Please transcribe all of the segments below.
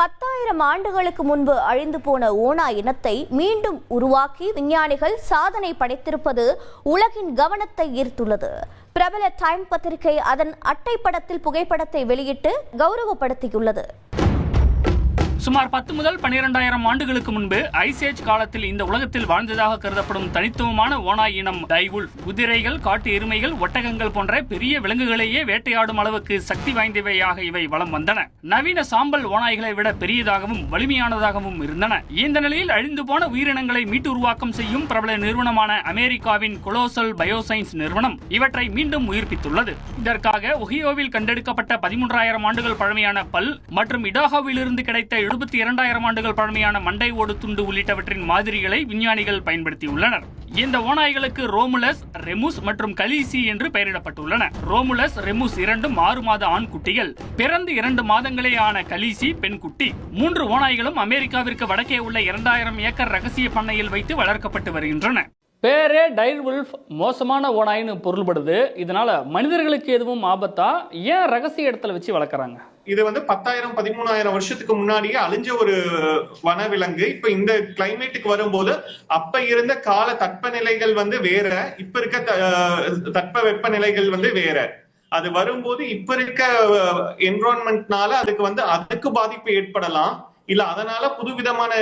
பத்தாயிரம் ஆண்டுகளுக்கு முன்பு அழிந்து போன ஓனா இனத்தை மீண்டும் உருவாக்கி விஞ்ஞானிகள் சாதனை படைத்திருப்பது உலகின் கவனத்தை ஈர்த்துள்ளது. பிரபல டைம் பத்திரிகை அதன் அட்டைப்படத்தில் புகைப்படத்தை வெளியிட்டு கௌரவப்படுத்தியுள்ளது. சுமார் பத்து முதல் பனிரெண்டாயிரம் ஆண்டுகளுக்கு முன்பு ஐசேஜ் காலத்தில் இந்த உலகத்தில் வாழ்ந்ததாக கருதப்படும் தனித்துவமான ஓனாய் இனம் டைவுல்ஃப் குதிரைகள் காட்டு எருமைகள் ஒட்டகங்கள் போன்ற பெரிய விலங்குகளையே வேட்டையாடும் அளவுக்கு சக்தி வாய்ந்தவையாக இவை வலம் வந்தன. நவீன சாம்பல் ஓநாய்களை விட பெரியதாகவும் வலிமையானதாகவும் இருந்தன. இந்த நிலையில் அழிந்து போன உயிரினங்களை மீட்டு உருவாக்கம் செய்யும் பிரபல நிறுவனமான அமெரிக்காவின் கொலோசல் பயோசைன்ஸ் நிறுவனம் இவற்றை மீண்டும் உயிர்ப்பித்துள்ளது. இதற்காக ஒஹியோவில் கண்டெடுக்கப்பட்ட பதிமூன்றாயிரம் ஆண்டுகள் பழமையான பல் மற்றும் இடாகோவிலிருந்து கிடைத்த எழுபத்தி இரண்டாயிரம் ஆண்டுகள் பழமையான மண்டை ஓடு துண்டு உள்ளிட்டவற்றின் மாதிரிகளை விஞ்ஞானிகள் பயன்படுத்தியுள்ளனர். இந்த ஓநாய்களுக்கு ரோமுலஸ் ரெமுஸ் மற்றும் கலீசி என்று பெயரிடப்பட்டுள்ளன. ரோமுலஸ் ரெமுஸ் இரண்டும் ஆறு மாத ஆண் குட்டிகள். பிறந்து இரண்டு மாதங்களே ஆன கலீசி பெண் குட்டி. மூன்று ஓநாய்களும் அமெரிக்காவிற்கு வடக்கே உள்ள இரண்டாயிரம் ஏக்கர் ரகசிய பண்ணையில் வைத்து வளர்க்கப்பட்டு வருகின்றன. பேரே டைல் உல்ஃப் மோசமான ஓனாயின்னு பொருள்படுது. இதனால மனிதர்களுக்கு எதுவும் ஆபத்தா? ஏன் ரகசிய இடத்துல வச்சு வளர்க்குறாங்க? இது வந்து பத்தாயிரம் பதிமூணாயிரம் வருஷத்துக்கு முன்னாடியே அழிஞ்ச ஒரு வனவிலங்கு. இப்ப இந்த கிளைமேட்டுக்கு வரும்போது அப்ப இருந்த கால தட்பநிலைகள் வந்து வேற இப்ப இருக்க தட்ப வெப்பநிலைகள் வந்து வேற. அது வரும்போது இப்ப இருக்க என்விரான்மெண்ட்னால அதுக்கு வந்து அதுக்கு பாதிப்பு ஏற்படலாம். இல்ல அதனால புதுவிதமான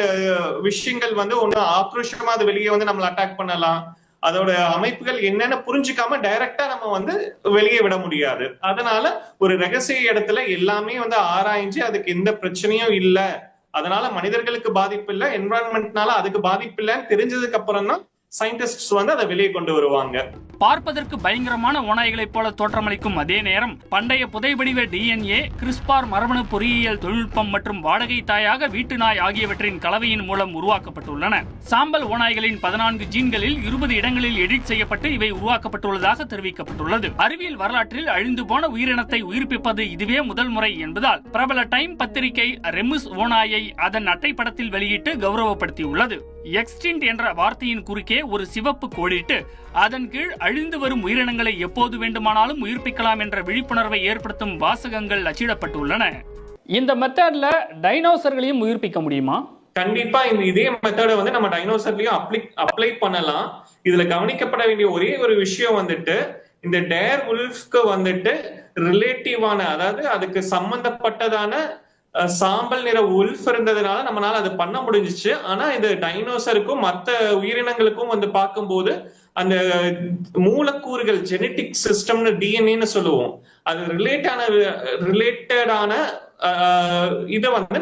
விஷயங்கள் வந்து ஒண்ணு ஆக்ரோஷமா அது வெளியே வந்து நம்மளை அட்டாக் பண்ணலாம். அதோட அமைப்புகள் என்னன்னு புரிஞ்சுக்காம டைரக்டா நம்ம வந்து வெளியே விட முடியாது. அதனால ஒரு ரகசிய இடத்துல எல்லாமே வந்து ஆராய்ஞ்சு அதுக்கு எந்த பிரச்சனையும் இல்லை. அதனால மனிதர்களுக்கு பாதிப்பு இல்ல என்விரான்மெண்ட்னால அதுக்கு பாதிப்பு இல்லைன்னு தெரிஞ்சதுக்கு அப்புறம் தான் சயின்டிஸ்ட்ஸ் வந்து அதை வெளியே கொண்டு வருவாங்க. பார்ப்பதற்கு பயங்கரமான ஓநாய்களைப் போல தோற்றமளிக்கும் அதே நேரம் பண்டைய புதைவடிவ டிஎன்ஏ கிறிஸ்பார் மரபணு பொறியியல் தொழில்நுட்பம் மற்றும் வாடகை தாயாக வீட்டு நாய் ஆகியவற்றின் கலவையின் மூலம் உருவாக்கப்பட்டுள்ளன. சாம்பல் ஓநாய்களின் பதினான்கு ஜீன்களில் இருபது இடங்களில் எடிட் செய்யப்பட்டு இவை உருவாக்கப்பட்டுள்ளதாக தெரிவிக்கப்பட்டுள்ளது. அறிவியல் வரலாற்றில் அழிந்து போன உயிரினத்தை உயிர்ப்பிப்பது இதுவே முதல் முறை என்பதால் பிரபல டைம் பத்திரிகை ரெமிஸ் ஓநாயை அதன் அட்டைப்படத்தில் வெளியிட்டு கௌரவப்படுத்தியுள்ளது. எக்ஸ்டின்ட் என்ற வார்த்தையின் குறுக்கே ஒரு சிவப்பு கோடிட்டு அதன் கீழ் அழிந்து வரும் உயிரினங்களை எப்போது வேண்டுமானாலும் உயிர்ப்பிக்கலாம் என்ற விழிப்புணர்வை ஏற்படுத்தும் வாசகங்கள் அச்சிடப்பட்டுள்ளன. இந்த மெத்தட்ல டைனோசர்களையும் உயிர்ப்பிக்க முடியுமா? கண்டிப்பா இந்த இதே மெத்தட வந்து நம்ம டைனோசர்லயும் அப்ளை அப்ளை பண்ணலாம். இதுல கவனிக்கப்பட வேண்டிய ஒரே ஒரு விஷயம் வந்துட்டு இந்த டேர் உல்ஃப்க்கு வந்துட்டு ரிலேட்டிவான அதாவது அதுக்கு சம்பந்தப்பட்டதான சாம்பல் நிற உல்ஃப் இருந்ததுனால நம்மளால அது பண்ண முடிஞ்சிச்சு. ஆனா இது டைனோசருக்கும் மற்ற உயிரினங்களுக்கும் வந்து பார்க்கும்போது அந்த மூலக்கூறுகள் ஜெனட்டிக் சிஸ்டம்னு டிஎன்ஏன்னு சொல்லுவோம். அது ரிலேட்டான ரிலேட்டடான இதை வந்து